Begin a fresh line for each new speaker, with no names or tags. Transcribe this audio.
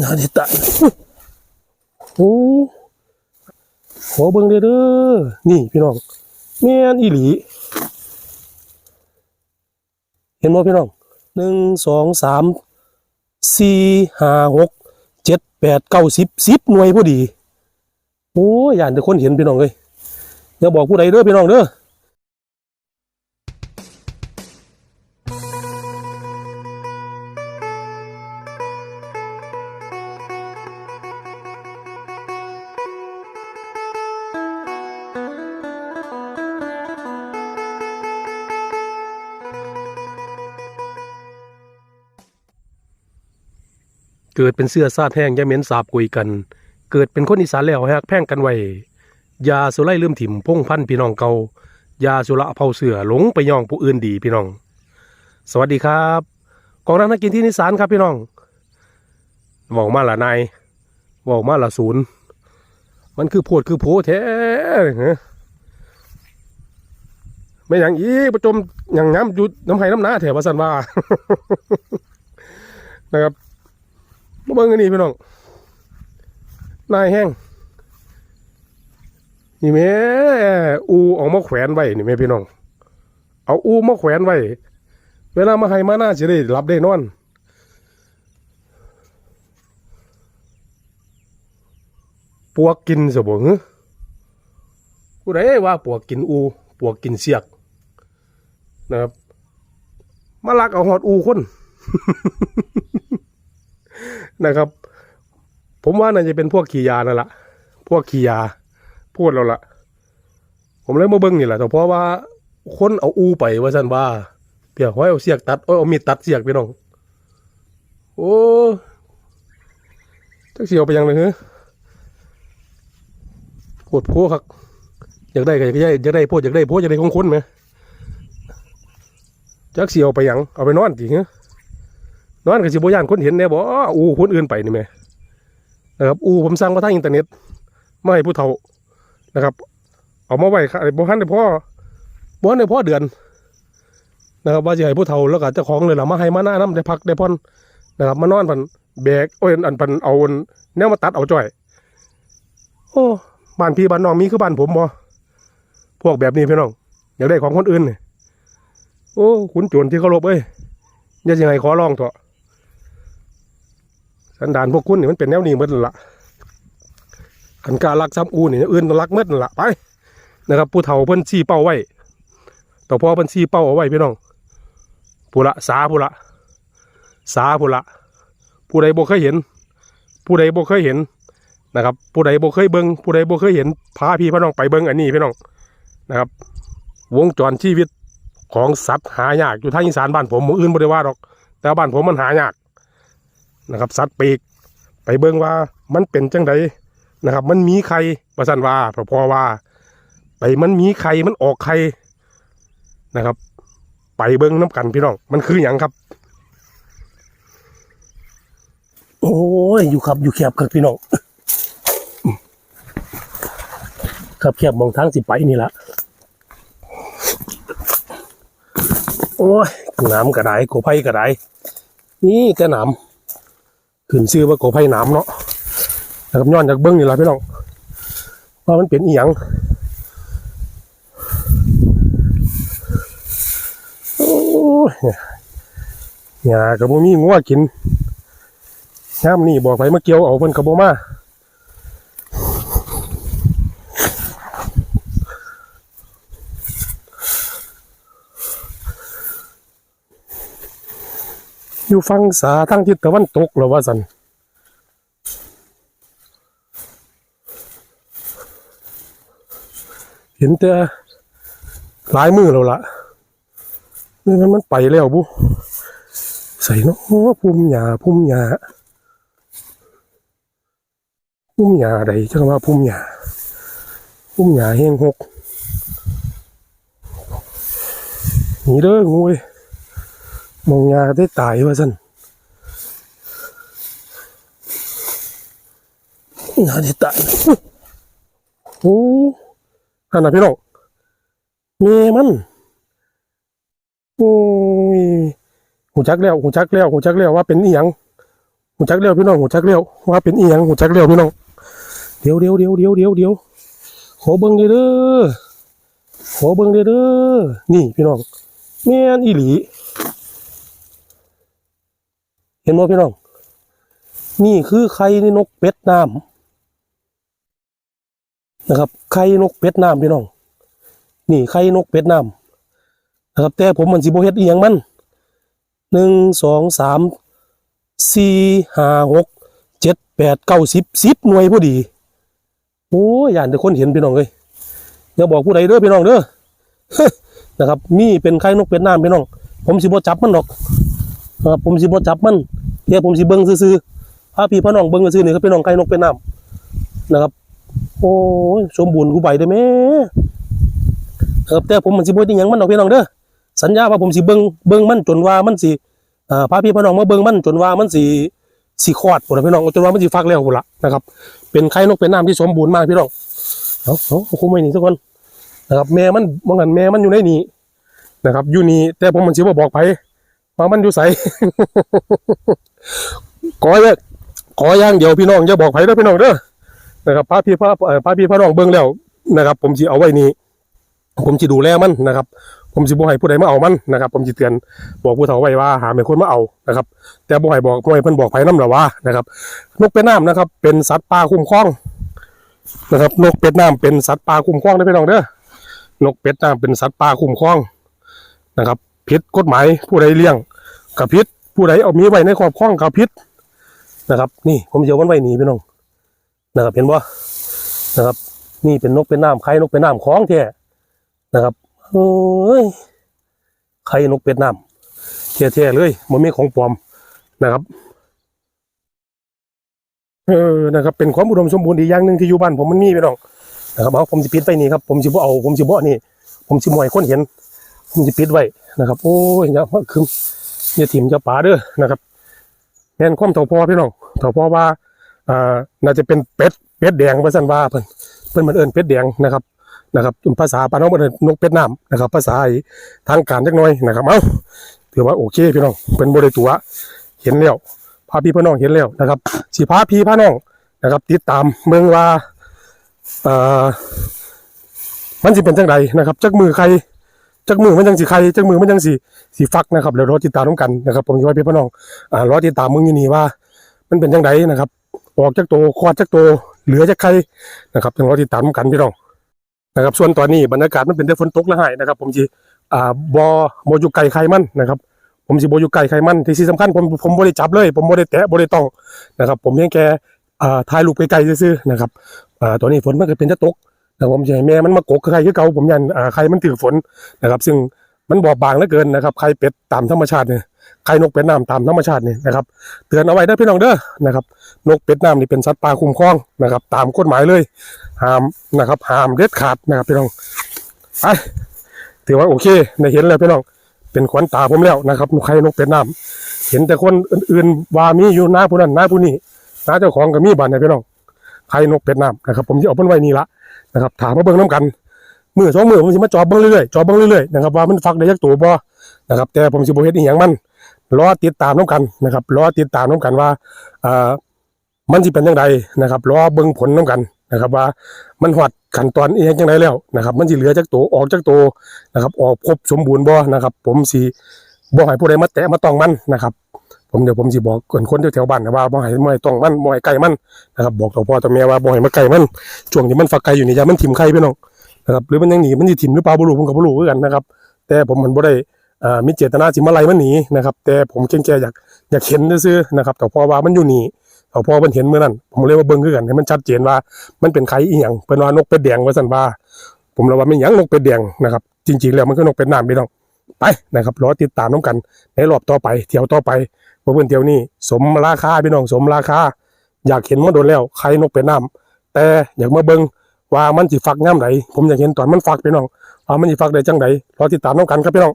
น่าจะตายโอ้ขอเบิ่งเด้อนี่พี่น้องแม่นอีหลี เห็นบ่พี่น้องหนึ่งสองสามสี่ห้าหกเจ็ดแปดเก้าสิบสิบหน่วยพอดี โอ้ยย่านแต่คนเห็นพี่น้องเลยอย่าบอกผู้ใดเด้อพี่น้องเด้อ เกิดเป็นเสื้อซาดแห้งอยาเหม็นสาบกุยกัน เกิดเป็นคนอีสานแล้วฮักแพ่งกันไว้ยาสุไลลืมถิ่มพงพันพี่น้องเก่ายาสุระเผาเสือหลงไปย่องผู้อื่นดีพี่น้อง สวัสดีครับกองรักนักกินที่นิสานครับพี่น้องบอกมาละนายบอกมาละศูนย์มันคือโพดคือโผแท้ไม่อย่างอีประจมอย่างน้ำจุดน้ำไห้น้ำหน้าแถววาสันว่านะครับ มาเบิ่งกันนี่พี่น้องนายแห้งนี่แม่อูเออกมาแขวนไว้นี่แม่พี่น้อง เอาอูมาแขวนไว้ เวลามาให้มาหน้าจะได้รับได้นอนปวกกินสบงกูได้ว่าปวกกินอู ปวกกินเสียก นะครับ มาลักเอาหอดอูคน นะครับ ผมว่าน่าจะเป็นพวกขี่ยานั่นแหละพวกขี่ยา พูดแล้วล่ะผมเลยมาเบิ้งนี่แหละแต่เพราะว่าคนเอาอูไปว่าสันว่าเปียกไว้เอาเสียกตัดโอ้ยเอามีดตัดเสียกพี่น้องโอ้จักเสียวไปยังเลยเหรอปวดโพครับอยากได้ก็อยากได้อยากได้โพดอยากได้โพดอยากได้ของคนไหมจักเสียวไปยังเอาไปนอนจริงเหรอ นอนกับสิบย่านคนเห็นเนี่ยบ่อูคนอื่นไปนี่แหม่นะครับอูผมสั่งมาทางอินเทอร์เน็ตมาให้ผู้เฒ่านะครับ เอามาไว้ค่ะบ่ทันได้พ่อบ่ทันได้พ่อเดือนนะครับว่าจะให้ผู้เฒ่าแล้วก็เจ้าของเลยล่ะมาให้มาหน้าน้ำได้พักได้พ่อนนะครับ มานอนพันแบกโอ้ยอันพันเอาแนวมาตัดเอาจ่อย โอ้บ้านพี่บ้านน้องมีคือบ้านผมบ่พวกแบบนี้พี่น้องอยากได้ของคนอื่นเนี่ยโอ้ขุนโจรที่เคารพเอ้ยอย่าสิให้ขอร้องเถอะ สันดานพวกคุณนี่มันเป็นแนวนี้หมดนั่นละขันการักซ้ำอูนี่อื่นรักหมดนั่นละไปนะครับผู้เฒ่าเพิ่นชี้เป้าไว้ต่อพ่อเพิ่นชี้เป้าเอาไว้พี่น้องผู้ละสาผู้ละสาผู้ละผู้ใดบ่เคยเห็น ผู้ใดบ่เคยเห็นนะครับ ผู้ใดบ่เคยเบิงผู้ใดบ่เคยเห็นพาพี่พี่น้องไปเบิงอันนี้พี่น้องนะครับ วงจรชีวิตของสัตว์หายากอยู่ทางอีสานบ้านผมมู่อื่นบ่ได้ว่าหรอก แต่บ้านผมมันหายาก นะครับสัตว์ปีก ไปเบิ่งว่ามันเป็นจังไดนะครับ มันมีไข่ประสันว่าพอพอว่า ไปมันมีไข่มันออกไข่นะครับ ไปเบิ่งน้ำกันพี่น้องมันคืออย่างครับ โอ้ยอยู่ครับอยู่แคบครับพี่น้องครับแคบมองทางสิไปนี่ละโอ้ยน้ำกระไดโกไผ่กระไดนี่แต่น้ำ ขึ้นชื่อว่าโกไผ่น้ำเนาะนะครับย้อนจากเบิ้งนี่และพี่น้องว่ามันเป็นอีหยังโอ้ยหญ้ากับบ่มีงัวกินน้ำนี่บอกไปมาเกี่ยวเอาเพิ่นกับบ่มา อยู่ฝั่งสาทางทิศตะวันตกหรอว่าสันเห็นแต่หลายมือแล้วล่ะนี่มันมันไปแล้วบุใส่เนาะพุ่มหญ้าพุ่มหญ้าพุ่มหญ้าใดจังว่าพุ่มหญ้าพุ่มหญ้าแห้งหกนี่เด้องูเอ้ย มองยาได้ตายว่าสันยาได้ตายโอ้ฮันนะพี่น้องเมมัน โอ้ยหูจักแล้วหูจักแล้วหูจักแล้วว่าเป็นอีหยังหูจักเร็วพี่น้องหูจักเร็วว่าเป็นอีหยังหูจักเร็วพี่น้องเดี๋ยวเดี๋ยวเดี๋ยวเดี๋ยวเดี๋ยวเดี๋ยวขอเบิ่งเด้อขอเบิ่งเด้อเด้อนี่พี่น้องแม่นอีหลี เห็นบ่พี่น้อง นี่คือไข่นกเป็ดน้ำนะครับ ไข่นกเป็ดน้ำพี่น้อง นี่ไข่นกเป็ดน้ำนะครับ แต่ผมมันสิบเฮ็ดอีหยังมันหนึ่งสองสามสี่ห้าหกเจ็ดแปดเก้าสิบสิบหน่วยพอดี โอ้ยย่านแต่คนเห็นพี่น้องเลยอย่าบอกผู้ใดเด้อพี่น้องเด้อนะครับนี่เป็นไข่นกเป็ดน้ำพี่น้อง ผมสิบ่จับมันหรอก นะครับผมสิบ่จับมันแค่ผมสิเบิ่งซื่อๆพาพี่พ่อน้องเบิ่งซื่อๆนี่ครับพี่น้องไข่นกเป็ดน้ำนะครับ โอ้ยสมบูรณ์กูใบได้แม่นะครับแต่ผมมันสิบด้หยังมันดอกพี่น้องเด้อสัญญาว่าผมสิเบิ่งเบิ่งมันจนว่ามันสิอ่าพาพี่พ่อน้องมาเบิ่งมันจนว่ามันสิสิคลอดพุ่นะพี่น้องจนว่ามันสิฟักแล้วพุ่นล่ะนะครับ เป็นไข่นกเป็ดน้ำที่สมบูรณ์มากพี่น้องเอาเอาเอาคุมไว้นี่ทุกคนนะครับ แม่มันมองกันแม่มันอยู่ในนี้นะครับ อยู่นี่แต่ผมมันสิบ่บอกไผ ว่ามันอยู่ไสขอแยกขออย่างเดียวพี่น้องอย่าบอกไผเด้อพี่น้องเด้อนะครับพระพี่พระเอ่อพระพี่พระน้องเบิ่งแล้วนะครับ ผมสิเอาไว้นี่ผมสิดูแลมันนะครับ ผมสิบ่ให้ผู้ใดมาเอามันนะครับ ผมสิเตือนบอกผู้เฒ่าไว้ว่าหาเป็นคนมาเอานะครับ แต่บ่ให้บอกบ่ให้เพิ่นบอกไผน้ำหรอว่านะครับ นกเป็ดน้ำนะครับ เป็นสัตว์ป่าคุ้มครองนะครับ นกเป็ดน้ำเป็นสัตว์ป่าคุ้มครองเด้พี่น้องเด้อนกเป็ดน้ำเป็นสัตว์ป่าคุ้มครองนะครับ ผิดกฎหมายผู้ใดเลี้ยงกับผิดผู้ใดเอามีไว้ในครอบครองกับผิดนะครับ นี่ผมสิเอามันไว้นี่พี่น้องนะครับเห็นบ่นะครับ นี่เป็นนกเป็นน้ำไข่นกเป็นน้ำของแท้นะครับเอ้ยไข่นกเป็ดน้ำแท้ๆเลยมันไม่ของปลอมนะครับเออนะครับเป็นความอุดมสมบูรณ์อีกอย่างหนึ่งที่อยู่บ้านผมมันมีพี่น้องนะครับเอาผมจะปิดไปนี่ครับผมจะบ่เอาผมจะบ่นี่ ผมจะมวยคนเห็น ผมจะปิดไว้นะครับ โอ้ยอย่ามาคืมอย่าถิ่มอย่าป่าเด้อนะครับแม่นความเถาพอพี่น้องเถาพอว่าอ่าน่าจะเป็นเป็ดเป็ดแดงว่าสันว่าเพิ่นเพิ่นมันเอิ้นเป็ดแดงนะครับนะครับภาษาปานน้องมันเอนนกเป็ดน้ำนะครับ ภาษาทางการจักหน่อยนะครับ เอ้าถือว่าโอเคพี่น้องเป็นบ่ได้ตัวเห็นแล้วพาพี่พี่น้องเห็นแล้วนะครับสิพาพี่พาน้องนะครับ ติดตามเมืองว่าเอ่อมันสิเป็นจังไดนะครับจักมือใคร จักมือมันจังสิใครจักมือมันจังสิสิฟักนะครับแล้วรอติดตามน้กันนะครับผมสิว่าพี่พี่น้องอ่ารอติดตามมึงยู่นี่ว่า มันเป็นจังไดนะครับออกจากโตควาดจากโตเหลือจากใครนะครับต้องรอติดตามกันพี่น้องนะครับส่วนตอนนี้บรรยากาศมันเป็นแต่ฝนตกและหายนะครับ ผมจีอ่าบอบอยู่ไก่ไข่มันนะครับ ผมสิบอยู่ไก่ไข่มันที่สำคัญผมผมบ่ได้จับเลย ผมบ่ได้แตะบ่ได้ตองนะครับ ผมเพียงแค่อ่าถ่ายรูปไกลๆซื่อๆนะครับอ่าตอนนี้ฝนมันก็เป็นจะตก นะครับผมจะให้แม่มันมากกไข่คือเก่าผมยันอ่าไข่มันถือฝนนะครับ ซึ่งมันบอบบางเหลือเกินนะครับไข่เป็ดตามธรรมชาติเนี่ยไข่นกเป็ดน้ำตามธรรมชาตินี่นะครับเตือนเอาไว้เด้พี่น้องเด้อนะครับ นกเป็ดน้ำนี่เป็นสัตว์ป่าคุ้มครองนะครับ ตามกฎหมายเลยห้ามนะครับห้ามเด็ดขาดนะครับพี่น้องไปถือว่าโอเคได้เห็นแล้วพี่น้อง เป็นขวัญตาผมแล้วนะครับนกไข่นกเป็ดน้ำเห็นแต่คนอื่นๆว่ามีอยู่หน้าผู้นั้นหน้าผู้นี้หน้าเจ้าของก็มีบ้านเนี่ยพี่น้องไข่นกเป็ดน้ำนะครับ ผมจะเอาเพิ่นไว้นี่ละ นะครับถามมาเบิ่งน้กันมือสองมือผมสิมาจอบเบิ่งเรื่อยๆจอบเบิ่งเรื่อยๆนะครับว่ามันฟักได้ยักตัวบ่นะครับ แต่ผมสิบ่เฮ็ดอีหยังมันรอติดตามน้ำกันนะครับรอติดตามน้ำกันว่าอ่ามันจะเป็นยังไงนะครับรอเบิ่งผลน้ำกันนะครับ ว่ามันหอดขั้นตอนเองยังไงแล้วนะครับ มันจะเหลือจากตัวออกจากตัวนะครับ ออกครบสมบูรณ์บ่นะครับ ผมสิบ่ให้ผู้ใดมาแตะมาต้องมันนะครับ ผมเดี๋ยวผมสิบอกคนคนแถวๆบ้านนะว่าบ่ให้บ่ให้ต้องมันบ่ให้ใกล้มันนะครับบอกต่อพ่อต่อแม่ว่าบ่ให้มาใกล้มันช่วงที่มันฟักไก่อยู่นี่อยามันถิ่มไข่พี่น้องนะครับหรือมันยังหนีมันสิถิ่มหรือเปล่าบ่รู้ผมก็บ่รู้คือกันนะครับ แต่ผมมันบ่ได้อ่ามีเจตนาสิมาไล่มันหนีนะครับ แต่ผมเก่งแค่อยากอยากเห็นซื่อๆนะครับแต่พ่อว่ามันอยู่นี่แต่พอมันเห็นเมื่อนั้นผมเลยมาเบิ่งคือกันให้มันชัดเจนว่ามันเป็นไข่อีหยังเป็นว่านกเป็ดแดงว่าซั่นว่า ผมเลยว่าไม่หยังนกเป็ดแดงนะครับจริงๆแล้วมันคือนกเป็ดน้ำพี่น้องไปนะครับรอติดตามน้ำกันในรอบต่อไปเที่ยวต่อไป เมื่อเพิ่นเที่ยวนี้สมราคาพี่น้องสมราคา อยากเห็นมาโดนแล้วใครนกเป็นน้ำแต่อยากมาเบิ้งว่ามันสิฟักย่ำไหนผมอยากเห็นตอนมันฟักพี่น้องว่ามันสิฟักได้จังไดรอติดตามน้ำกันครับพี่น้อง